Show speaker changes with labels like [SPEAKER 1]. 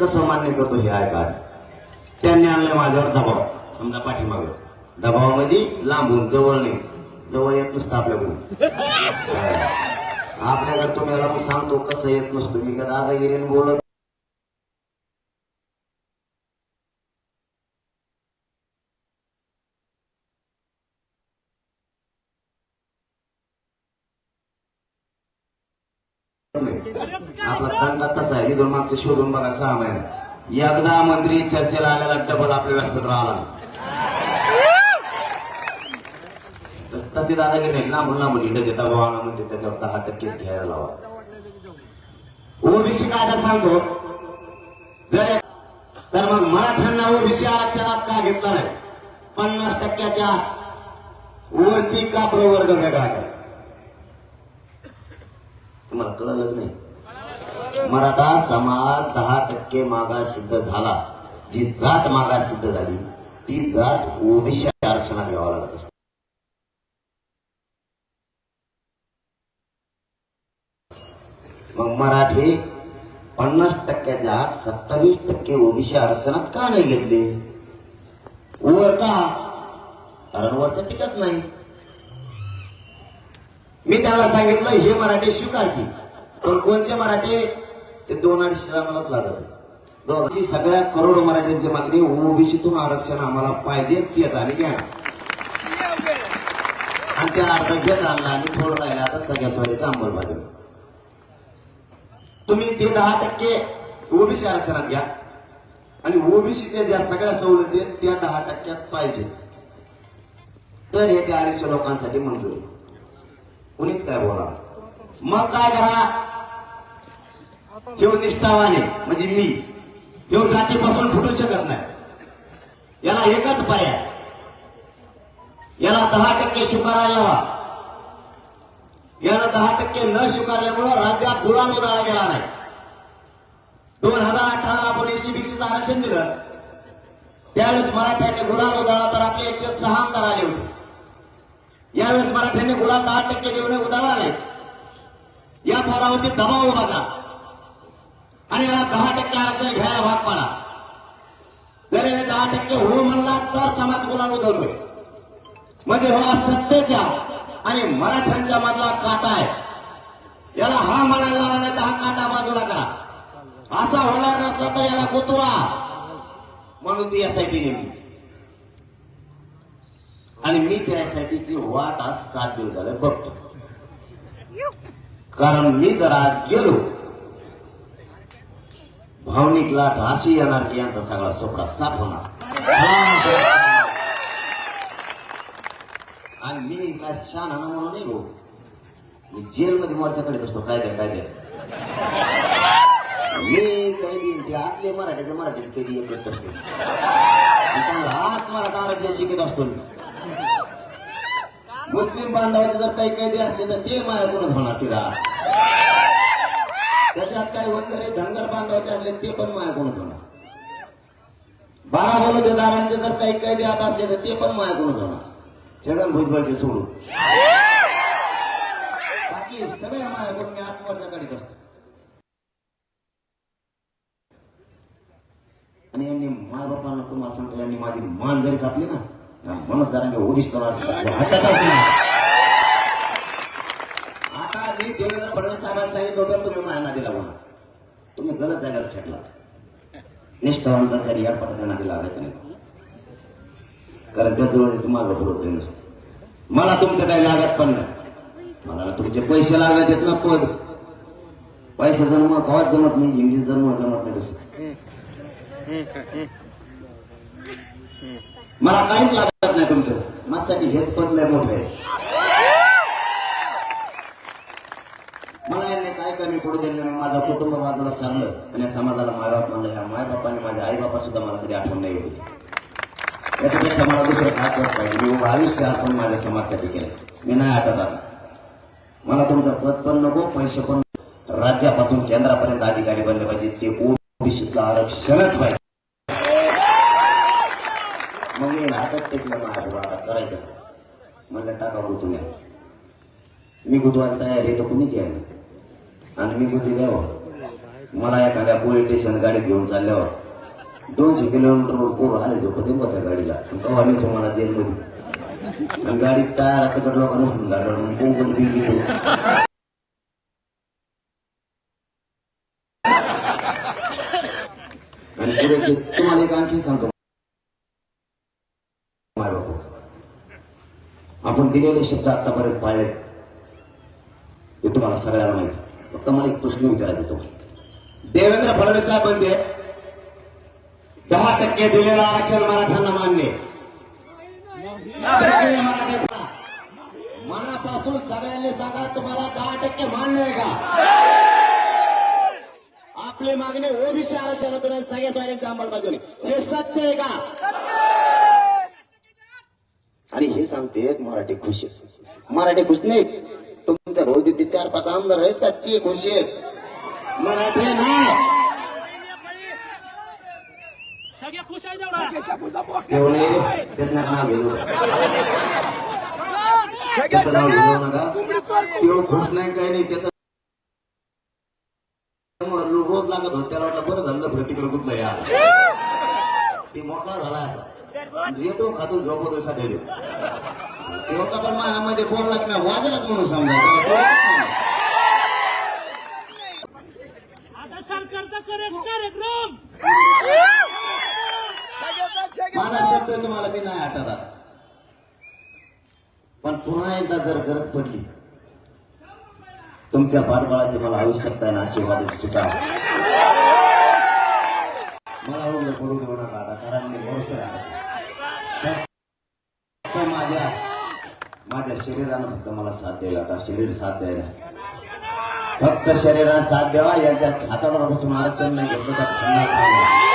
[SPEAKER 1] कसं मान्य करतो हे ऐका. त्यांनी आणलंय माझ्यावर दबाव. समजा पाठीमाग. दबाव म्हणजे लांबून जवळ नाही. जवळ येत नसतं आपल्याकडून. आपल्याकडे तुम्हाला मी सांगतो कसं येत नसतो. मी का दादागिरीने बोलत आपला दंगा तसा आहे? इथून मागचं शोधून बघा सहा महिने. एकदा मंत्री चर्चेला आलेला डबल आपल्या व्यासपीठावर आला तसे दादागिरी नाही. लांबून लांबून इंड देता भावाना म्हणते त्याच्यावर दहा टक्के घ्यायला लावा. ओबीसी कायदा सांगतो. जर तर मग मराठ्यांना ओबीसी आरक्षणात का घेतलं नाही? पन्नास टक्क्याच्या वरती का प्रवर्ग वेगळा केला? तुम्हाला कळलं नाही. मराठा समाज दहा टक्के मागास सिद्ध झाला. जी जात मागास सिद्ध झाली ती जात ओबीसी आरक्षणात घ्यावा लागत असते. मग मराठी पन्नास टक्क्याच्या आत सत्तावीस टक्के ओबीसी आरक्षणात का नाही घेतले? वर का? कारण वरचं टिकत नाही. मी त्यांना सांगितलं हे मराठी स्वीकारतील. पण कोणते मराठी? ते दोन अडीचशे जणांनाच लागत आहे दोघांची सगळ्या करोडो मराठ्यांची मागणी ओबीसीतून आरक्षण आम्हाला पाहिजे तीच आम्ही घेणार. आणि त्या अर्ध घेत आणला आम्ही थोडं राहिला आता सगळ्या स्वारीचा अंमलबजावणी. तुम्ही ते दहा टक्के ओबीसी आरक्षणात घ्या. आणि ओबीसीच्या ज्या सगळ्या सवलती आहेत त्या दहा टक्क्यात पाहिजे. तर हे त्या अडीचशे लोकांसाठी मंजूर आहे. कुणीच काय बोला मग काय करा? ह्यो निष्ठावाने म्हणजे मी. ह्यो जातीपासून फुटू शकत नाही. याला एकच पर्याय. याला दहा टक्के स्वीकारायला लावा यानं दहा टक्के न स्वीकारल्यामुळं राज्यात गुलाम उदाळा गेला नाही. दोन हजार अठराला आपण एसीबीसीचं आरक्षण दिलं. त्यावेळेस मराठ्यांनी गुलाम उदाळा तर आपले एकशे सहा आमदार आले होते. यावेळेस मराठ्यांनी गुलाल दहा टक्के देऊन उदाळा नाही या थोरावरती दबाव उभा करा. आणि याला दहा टक्के आरक्षण घ्यायला भाग पाडा. जर याने दहा टक्के हो म्हणला तर समाज गुलाल उधळतोय. म्हणजे हा सत्तेच्या आणि मराठ्यांच्या मधला काटा आहे. याला हा म्हणायला लावला तर हा काटा बाजूला करा. असा होणार नसला तर याला गुतवा. म्हणून ती एसआयटी नेमली. आणि मी त्यासाठीची वाट आज सात दिवस झाले बघतो. कारण मी जर आज गेलो भावनिक लाट अशी येणार की यांचा सगळा सोपडा साफ होणार. आणि मी काय शान म्हणून नाही भाऊ मी जेलमध्ये मोर्चाकडे बसतो कायद्या कायद्याचा मी कैदी ते आतले मराठीचे मराठीचे कैदी एकत्र असतो आणि आत मराठा आरक्षण शिकत असतो मी. मुस्लिम बांधवाचे जर काही कैदी असले तर ते माझ्याकडूनच होणार तिला. त्याच्यात काही वंजरे धनगर बांधवाचे आणले ते पण माझ्याकडूनच होणार. बारा बलुतेदारांचे जर काही कैदी आता असले तर ते पण माझ्याकडूनच होणार. छगन भुजबळचे सोडून. बाकी सगळ्या माझ्याकडून मी आत्मवरच्या काढीत असतो. आणि यांनी मायबापांना तुम्हाला सांगतो यांनी माझी मान जरी कापली ना म्हणून जरा मी ओडिश करा हटतच नाही आता मी देवेंद्र फडणवीस साहेबांना सांगितलं होतं तुम्ही माझ्या नादी लागू नका. तुम्ही गलत जागेवर खेळलात निष्ठावंतांचा रियाडपटाच्या नादी लागायचं नाही. कारण त्याजवळ ते मागं पुढं नसतं. मला तुमचं काही लागत पण नाही. मला तुमचे पैसे लागत आहेत ना पद. पैसे जन्म कवाच जमत नाही हिंदी जन्म जमत नाही तसं. मला काहीच लागत नाही तुमचं. माझ्यासाठी हेच पद लय मोठं आहे. मला यांनी काय कमी पडू दिले नाही माझं कुटुंब बाजूला सारलं आणि या समाजाला मायबाप म्हणलं ह्या मायबापाने माझ्या आई बापा सुद्धा मला कधी आठवण नाही होती त्याच्यापेक्षा मला दुसरं काय करत पाहिजे? मी आयुष्य आपण माझ्या समाजासाठी केलं मी नाही आठवत आता. मला तुमचं पद पण नको पैसे पण राज्यापासून केंद्रापर्यंत अधिकारी बनले पाहिजे. ते ओबीसीतलं आरक्षणच पाहिजे. मग मी हातात टेकलं माझ्या बाबा आता करायचं म्हणलं टाका गुतून मी गुतवायला तयार आहे तर कुणीच आहे आणि मी गुती द्यावं मला एखाद्या पोलीस स्टेशन गाडीत घेऊन चालल्यावर दोनशे किलोमीटरवर पोर आले झोपते मग त्या गाडीला. कवा नेतो मला जेलमध्ये. आणि गाडीत टायर असं कडलं लोकांना उठून गाडलं मग कोण बिल घेतो आणि पुढे ते तुम्हाला एक आणखी सांगतो माय बापू आपण दिलेले शब्द आतापर्यंत पाहिलेत हे तुम्हाला सगळ्यांना माहिती फक्त मला एक प्रश्न विचारायचा तुम्हाला. देवेंद्र फडणवीस साहेब म्हणते दहा टक्के दिलेलं आरक्षण मराठ्यांना मान्य मनापासून सगळ्यांनी सांगा तुम्हाला दहा टक्के मान्य आहे का? आपली मागणी ओबीसी आरक्षणातून सगळ्या स्वाऱ्यांच्या अंमलबजावणी हे सत्य आहे का? आणि हे सांगते मराठी खुश. आहेत मराठी खुश नाहीत तुमच्या भोवती ते चार पाच आमदार आहेत का? ते खुश आहेत. मराठी नाही. नाही. त्याचं नका नाव घेऊ त्याचं नाव घेऊ नका तेव्हा खुश नाही काही नाही. त्याचं रोज लागत होत. त्याला वाटलं बरं झालं तिकडे गुतलं यार. ते मोकळा झाला असा. रेटो खातो झोपतो सध्या तेव्हा का पण माझ्यामध्ये कोण लागणार वाजलाच म्हणून
[SPEAKER 2] आता सरकारचा करे कार्यक्रम.
[SPEAKER 1] माझा शब्द तुम्हाला मी नाही आठवत. आता पण पुन्हा एकदा जर गरज पडली तुमच्या पाठबळाची मला आवश्यकता आहे ना आशीर्वादाची सुद्धा. मला शरीरानं फक्त मला साथ द्यायला आता शरीर साथ द्यायला. फक्त शरीरानं साथ द्यावा यांच्या छातावर बसून आरक्षण नाही घेतलं तर त्यांना सांगा